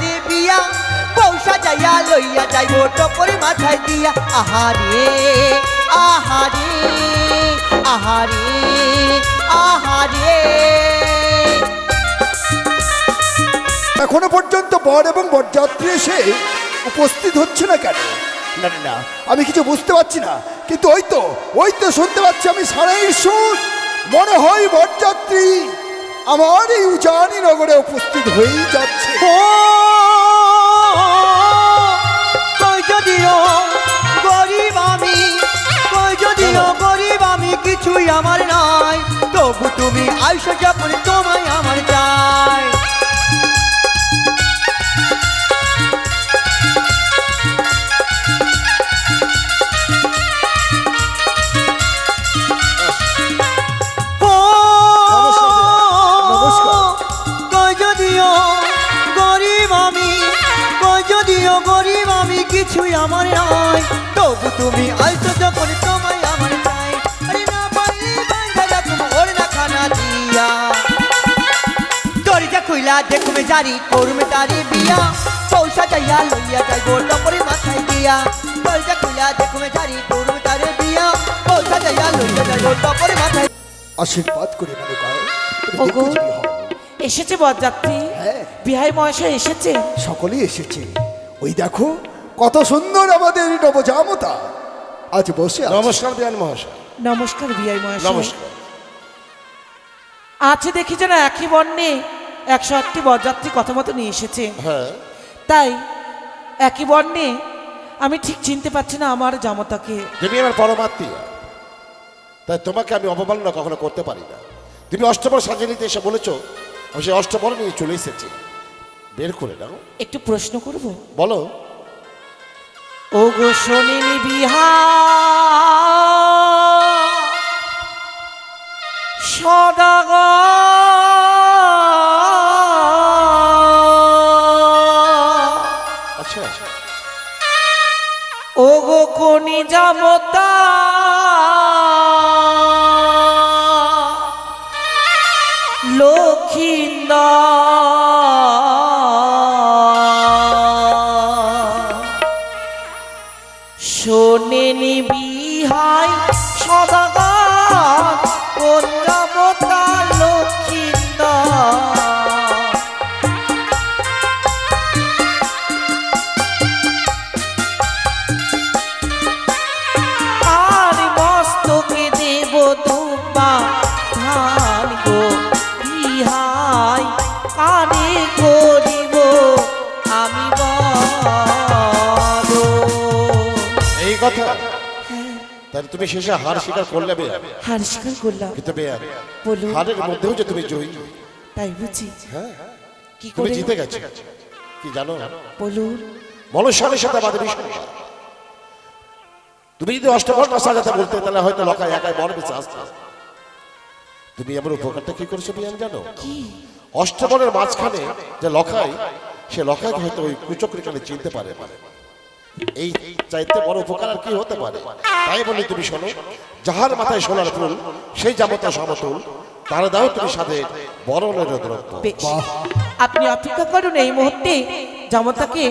তারে বিয়া পৌষা যাইয়া লইয়া যাইব টপরি মাথায় দিয়া। আহারে আহারে আহারে আহারে। এখনও পর্যন্ত বর এবং বরযাত্রী এসে উপস্থিত হচ্ছে না কেন? না না, না। আমি কিছু বুঝতে পারছি না কিন্তু ওই তো ওই তো শুনতে পাচ্ছি আমি সারাই সুর। মনে হয় বরযাত্রী আমার এই উজানি নগরে উপস্থিত হয়েই যাচ্ছে। ও যদিও গরিব আমি কই যদিও গরিব আমি কিছুই আমার নাই। তবু তুমি আইসো যখন খুইলা দেখুমে জারি করুমে তারি বিয়া। পৌষা যাইয়া লইয়া যাই যাইব টপরে মাথায় দিয়া। দরজা খুইলা দেখুমে জারি করুমে তারি বিয়া। পৌষা যাইয়া লইয়া যাই যাইব টপরে মাথায় আশীর্বাদ করে মনে কর ওগো এসেছে বরযাত্রী? হ্যাঁ। বিহাই মহাশয় এসেছে? সকলেই এসেছে। ওই দেখো কত সুন্দর আমাদের নবজামতা। আজ বসে। নমস্কার বিয়ান মহাশয়। নমস্কার বিহাই মহাশয়। নমস্কার। আছে দেখি যেন একই বর্ণে একশো আটটি বরযাত্রী কথা মতো নিয়ে এসেছে। হ্যাঁ। তাই একই বর্ণে আমি ঠিক চিনতে পারছি না আমার জামতাকে। তুমি আমার পরমাত্মীয়। তাই তোমাকে আমি অবমাননা কখনো করতে পারি না। তুমি অষ্টবর সাজিয়ে নিতে এসে বলেছ আমি সেই অষ্টবর নিয়ে চলে এসেছি। বের করে নাও। একটু প্রশ্ন করব? বলো। ও গো শনিনি বিহা সদাগ কোনি করিব আমি এই কথা? তাহলে তুমি শেষে হার স্বীকার করলে বেয়া হার স্বীকার করলাম। কিন্তু বেয়া বলো হারের মধ্যেও যে তুমি জয়ী। তাই বুঝি। হ্যাঁ? কি করে? জিতে গেছো। কি জানো? বলুন। মনুষ্যের সাথে আমাদের বিষয় তুমি যদি অষ্টবর না সাজাতে বলতে তাহলে হয়তো লকায় একাই বড় বেঁচে আসতে তুমি আমার উপকারটা কি করেছ বিয়ান জানো? কি? অষ্টবরের মাঝখানে যে লখাই সে লখাইকে হয়তো ওই কুচক্রি কালে চিনতে পারে। এই চাইতে বড় উপকার আর কি হতে পারে? তাই বলে তুমি শোনো যাহার মাথায় সোনার ফুল সেই জামতা সমতুল তার দাও তুমি সাথে বরণের দ্রব্য। আপনি অপেক্ষা করুন এই মুহূর্তে জামতাকে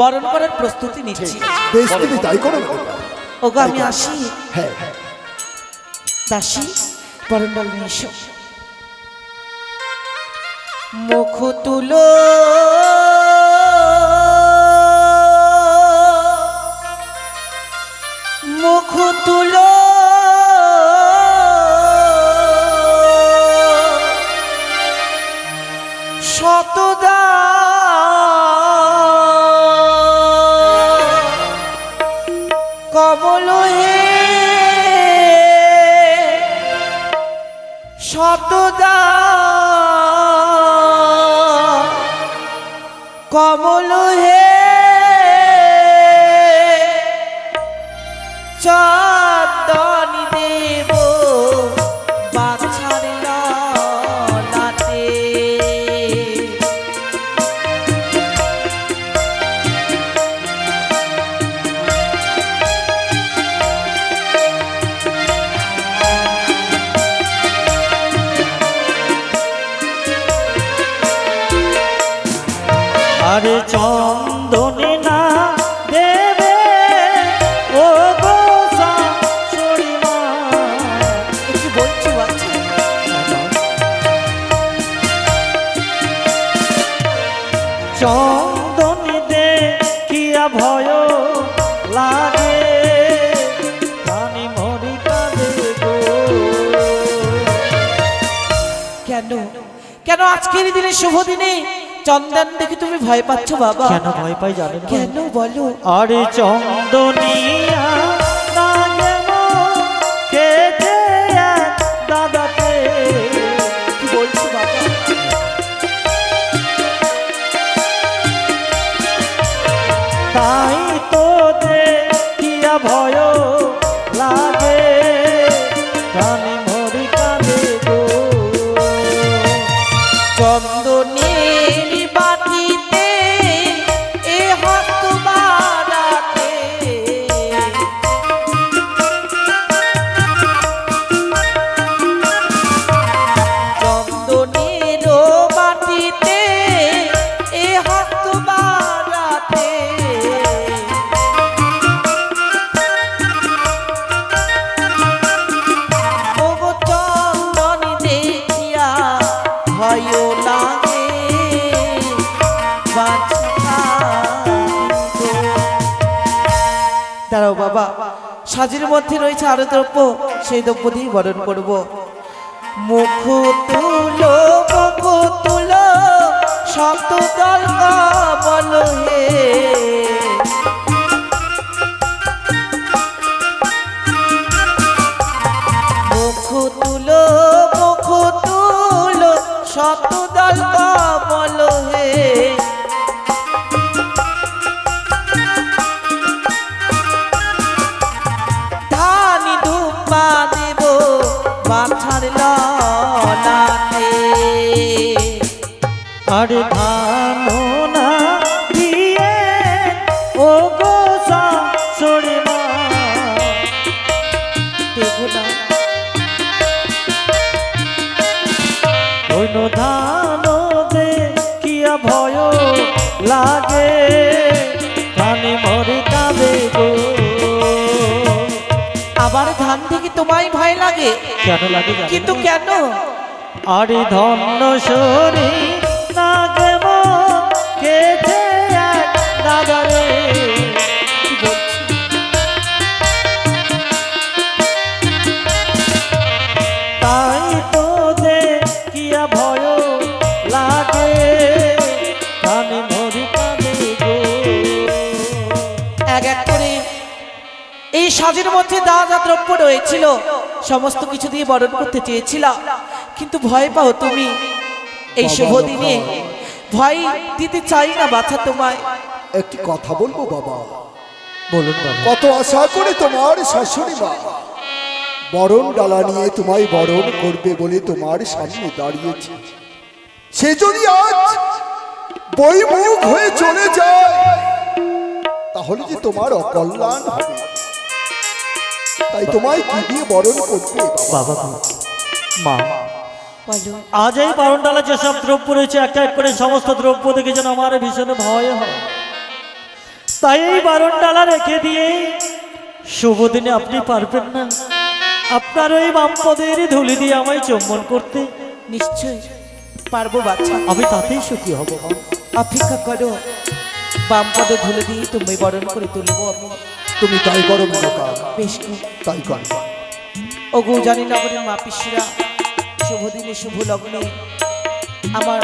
বরণ করার প্রস্তুতি নিচ্ছি। বেশ তুমি তাই করো ওগো আমি আসি। হ্যাঁ হ্যাঁ। দাসী বরণডাল নিয়ে এসো। মুখ তুলো। লাগে প্রাণী মরি কাঁদে গো। কেন? কেন আজকের দিনে শুভ দিনে চন্দন দেখে তুমি ভয় পাচ্ছ বাবা? কেন ভয় পাই জানো কেন বলো? আরে চন্দনিয়া দাঁড়াও বাবা, সাজির মধ্যে রয়েছে আরও দ্রব্য, সেই দ্রব্য দিয়ে বরণ করব। মুখ তুলো মুখ তুলো শত বল হে। আরে ধানো লাগে কেন লাগে কিন্তু কেন? আরে ধন্য সরি না মন সাজের মধ্যে যা যা দ্রব্য রয়েছিল সমস্ত কিছু দিয়ে বরণ করতে চেয়েছিলাম কিন্তু ভয় পাও তুমি এই শুভ দিনে ভয় দিতে চাই না বাছা তোমায়। একটি কথা বলব বাবা। বলুন বাবা। কত আশা করে তোমার শাশুড়ি মা। বরণ ডালা নিয়ে তোমায় বরণ করবে বলে তোমার সামনে দাঁড়িয়েছে। সে যদি আজ বইমুখ হয়ে চলে যায় তাহলে যে তোমার অকল্যাণ হবে। তাই তোমায় কি দিয়ে বরণ করবে বাবা? মা বলো। আজ এই বারণডালা যেসব দ্রব্য রয়েছে এক এক করে সমস্ত দ্রব্য দেখে যেন আমার ভীষণ ভয় হয়। তাই এই বারণডালা রেখে দিয়ে শুভ দিনে আপনি পারবেন না। আপনার ওই বামপদের ধুলি দিয়ে আমায় চুম্বন করতে। নিশ্চয় পারব বাচ্চা আমি তাতেই সুখী হব অপেক্ষা করো। বাম পদে ধুলে দিয়ে তুমি বরণ করে তুলবো আমি। তুমি তাই করো মেনকা বেশ তাই করো। ও গৌজানি নগরের মা পিসিরা শুভ দিনে শুভ লগ্নে। আমার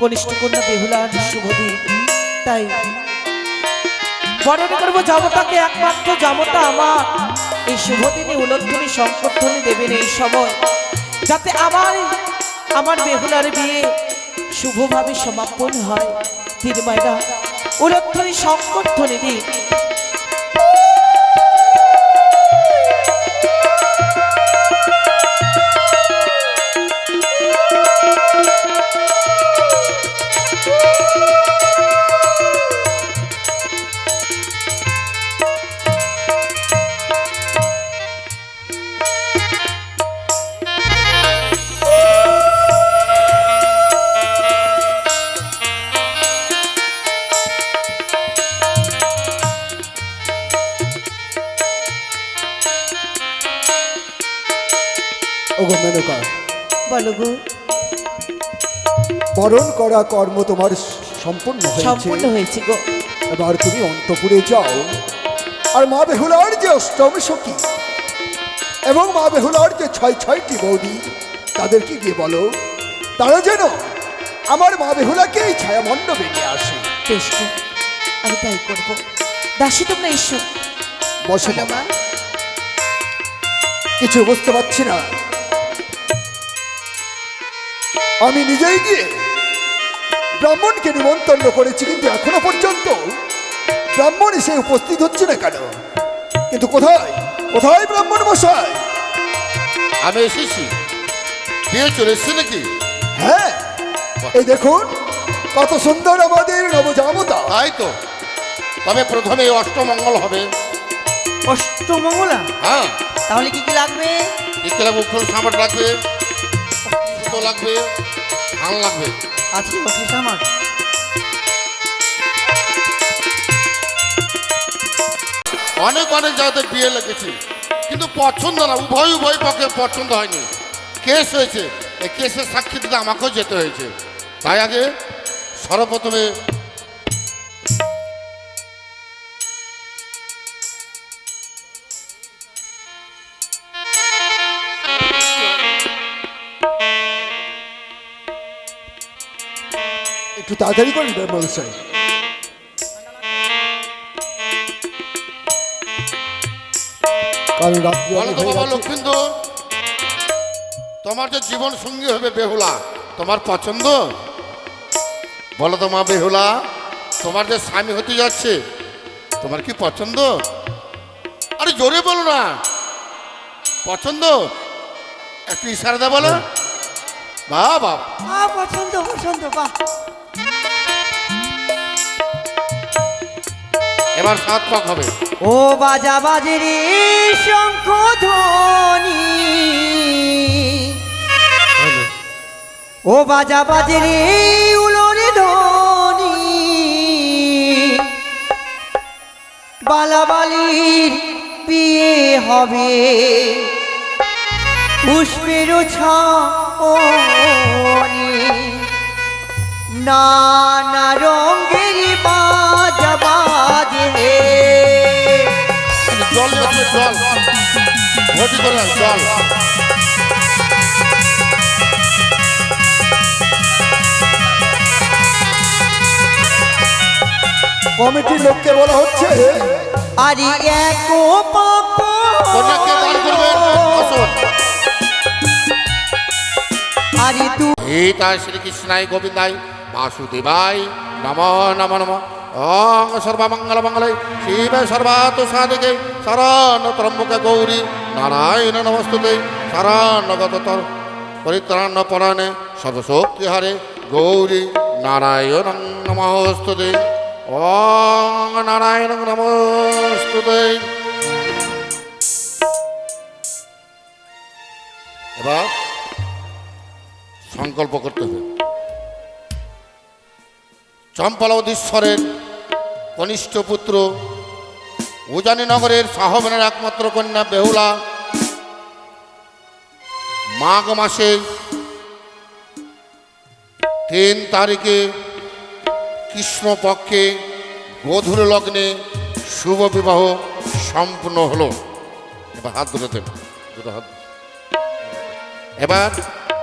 কনিষ্ঠ কন্যা বেহুলার শুভ দিন। তাই বরণ করব জামতাকে একমাত্র জামতা আমার। এই শুভ দিনে উলধ্বনি সংকটধ্বনি দেবেন এই সময়। যাতে আমার আমার বেহুলার বিয়ে শুভভাবে সমাপন হয়। তিন মায়েরা সংকট ধরে দিন। ওগো মেনকা। বলো গো। বরণ করা কর্ম তোমার সম্পূর্ণ হয়েছে। সম্পূর্ণ হয়েছে গো। এবার তুমি অন্তপুরে যাও। আর মা বেহুলার যে অষ্টম সখী এবং মা বেহুলার যে ছয় ছয়টি বৌদি তাদেরকে গিয়ে বলো? তারা যেন আমার মা বেহুলাকে এই ছায়া মণ্ডপে নিয়ে আসে। বেশ গো আমি তাই করব। দাসী তোমরা এসো। বসে বাবা মা। কিছু বুঝতে পারছি না। আমি নিজেই গিয়ে ব্রাহ্মণকে নিমন্ত্রণ করেছি কিন্তু এখনও পর্যন্ত ব্রাহ্মণ এসে উপস্থিত হচ্ছে না কেন? কিন্তু কোথায়? কোথায় ব্রাহ্মণ মশাই? আমি এসেছি। বিয়ে চলে এসছি নাকি? হ্যাঁ। এই দেখুন কত সুন্দর আমাদের নবজামতা। তাই তো। তবে প্রথমে অষ্টমঙ্গল হবে। অষ্টমঙ্গলা? হ্যাঁ। তাহলে কি কি লাগবে? বিকেলে মুখল সামার লাগবে। লাগবে? ধান লাগবে। আছে অফিস আমার। অনেক অনেক জায়গাতে বিয়ে লেগেছে কিন্তু পছন্দ না উভয় উভয় পক্ষে পছন্দ হয়নি। কেস হয়েছে এই কেসের সাক্ষী দিতে আমাকেও যেতে হয়েছে। তাই আগে সর্বপ্রথমে একটু তাড়াতাড়ি করুন মশাই কারণ রাত্রি হয়ে বাবা লক্ষ্মীন্দর তোমার যে জীবন সঙ্গী হবে বেহুলা তোমার পছন্দ? বলো তো মা বেহুলা তোমার যে স্বামী হতে যাচ্ছে তোমার কি পছন্দ? আরে জোরে বলো না। পছন্দ? একটু ইশারা দা বলো। বা বাপ পছন্দ পছন্দ বাহ। এবার সাত পাক হবে। ও বাজা বাজে রে শঙ্খ ধ্বনি ও বাজা বাজে রে উলরে ধ্বনি। বালাবালির বিয়ে হবে পুষ্পের ছানি নানা রঙের ভর্তি করে নাও, কমিটির লোককে বলা হচ্ছে আরে এক কন্যাকে দান করবেন আসুন। আরে তু গীতায় শ্রীকৃষ্ণায় গোবিন্দায় বাসুদেবায় নম নম নম। ওং সর্বমঙ্গল মঙ্গলে। শিবে সর্বাত সাধিকে, শরণ ত্রম্বকে গৌরী। নারায়ণ নমস্তুতে শরণগত তর। পরিত্রাণ পরাণে, সর্বশক্তি হারে গৌরী নারায়ণ নমস্তুতে। ওং নারায়ণ নমস্তুতে। এবার সংকল্প করতে হবে। চম্পলাবদীশ্বরের কনিষ্ঠ পুত্র উজানীনগরের শাহবেনের একমাত্র কন্যা বেহুলা, মাঘ মাসে তিন তারিখে কৃষ্ণপক্ষে গধুর লগ্নে শুভ বিবাহ সম্পূর্ণ হলো। এবার হাত ধরে দেন, দুটো হাত। এবার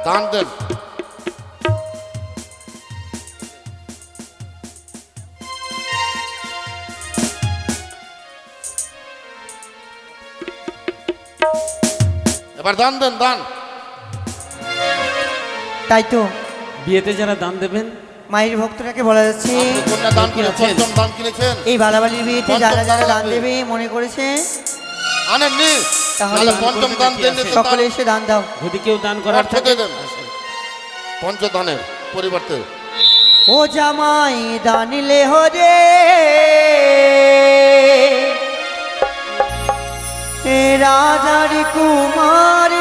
দান দেন। এবার দান দেন দান। তাই তো। বিয়েতে যারা দান দেবেন মায়ের ভক্তটাকে বলা যাচ্ছে কন্যা দান কিনে কিনেছেন? দান কিনেছেন? এই বালাবালির বিয়েতে যারা যারা দান দেবে মনে করেছে? আনেননি? তাহলে তাহলে পঞ্চম দান দেন সকলে এসে দান দাও। যদি কেউ দান করার অর্থ থাকে দেন পঞ্চদানের পরিবর্তে। ও জামাই দানিলে হরে রাজার কুমার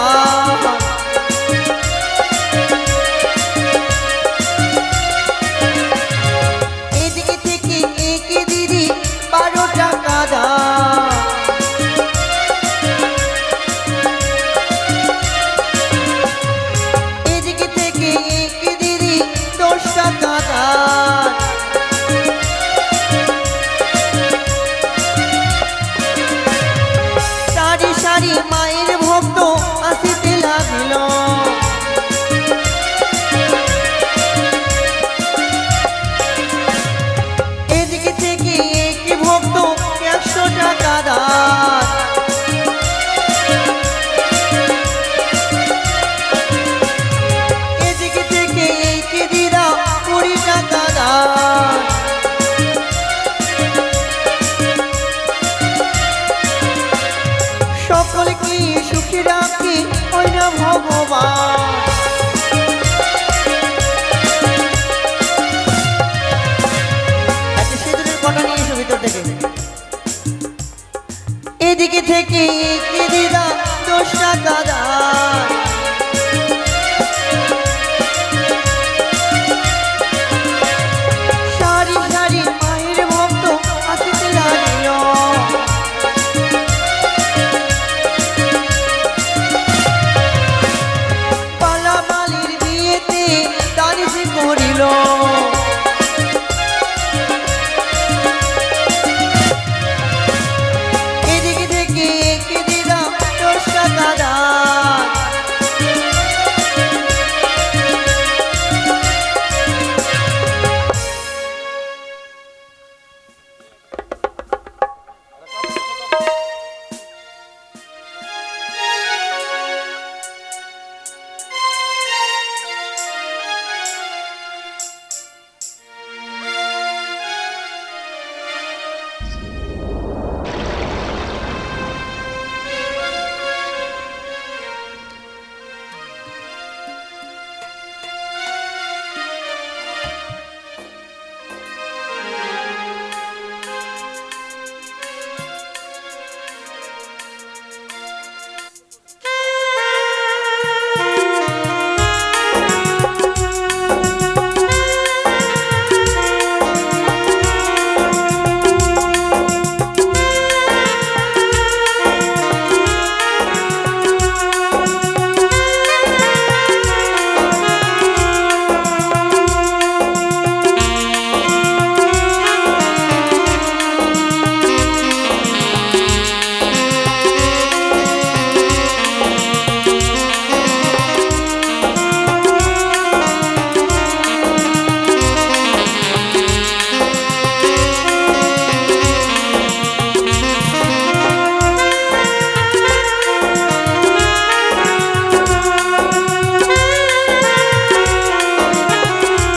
와 ওই না ভগবান।